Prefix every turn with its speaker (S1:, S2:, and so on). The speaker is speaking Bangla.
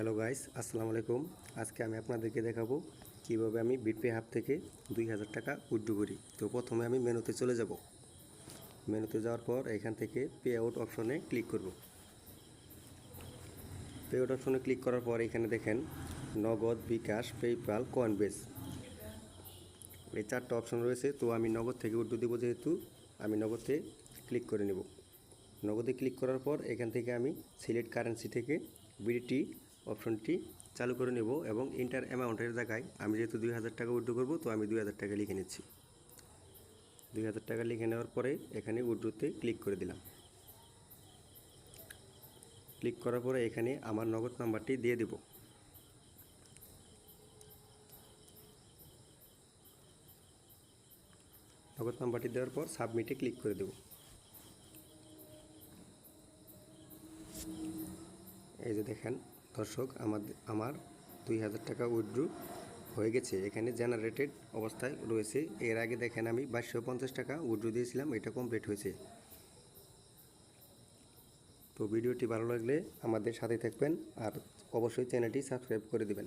S1: হ্যালো গাইস আসসালামু আলাইকুম আজকে আমি আপনাদেরকে দেখাবো কীভাবে আমি বিটপে হাব থেকে দুই হাজার টাকা উইথড্র করি। তো প্রথমে আমি মেনুতে চলে যাব। মেনুতে যাওয়ার পর এখান থেকে পে আউট অপশনে ক্লিক করব। পে আউট অপশনে ক্লিক করার পর এখানে দেখেন, নগদ বিকাশ পেপ্যাল কয়েনবেস এই চারটা অপশন রয়েছে, তো আমি নগদ থেকে উইথড্র দেবো যেহেতু, আমি নগদে ক্লিক করে নেব। নগদে ক্লিক করার পর এখান থেকে আমি সিলেক্ট কারেন্সি থেকে বিডিটি অপশনটি চালু করে নেব এবং ইন্টার অ্যামাউন্টের জায়গায় আমি যেহেতু দুই হাজার টাকা উইড্রো করব, তো আমি দুই হাজার টাকা লিখে নিচ্ছি। দুই হাজার টাকা লিখে নেওয়ার পরে এখানে উইথড্রোতে ক্লিক করে দিলাম। ক্লিক করার পরে এখানে আমার নগদ নাম্বারটি দিয়ে দেব। নগদ নাম্বারটি দেওয়ার পর সাবমিটে ক্লিক করে দেব। এই যে দেখেন দর্শক আমাদের আমার দুই হাজার টাকা উইড্রু হয়ে গেছে। এখানে জেনারেটেড অবস্থায় রয়েছে। এর আগে দেখেন আমি বাইশশো পঞ্চাশ টাকা উইড্রু দিয়েছিলাম, এটা কমপ্লিট হয়েছে। তো ভিডিওটি ভালো লাগলে আমাদের সাথে থাকবেন আর অবশ্যই চ্যানেলটি সাবস্ক্রাইব করে দেবেন।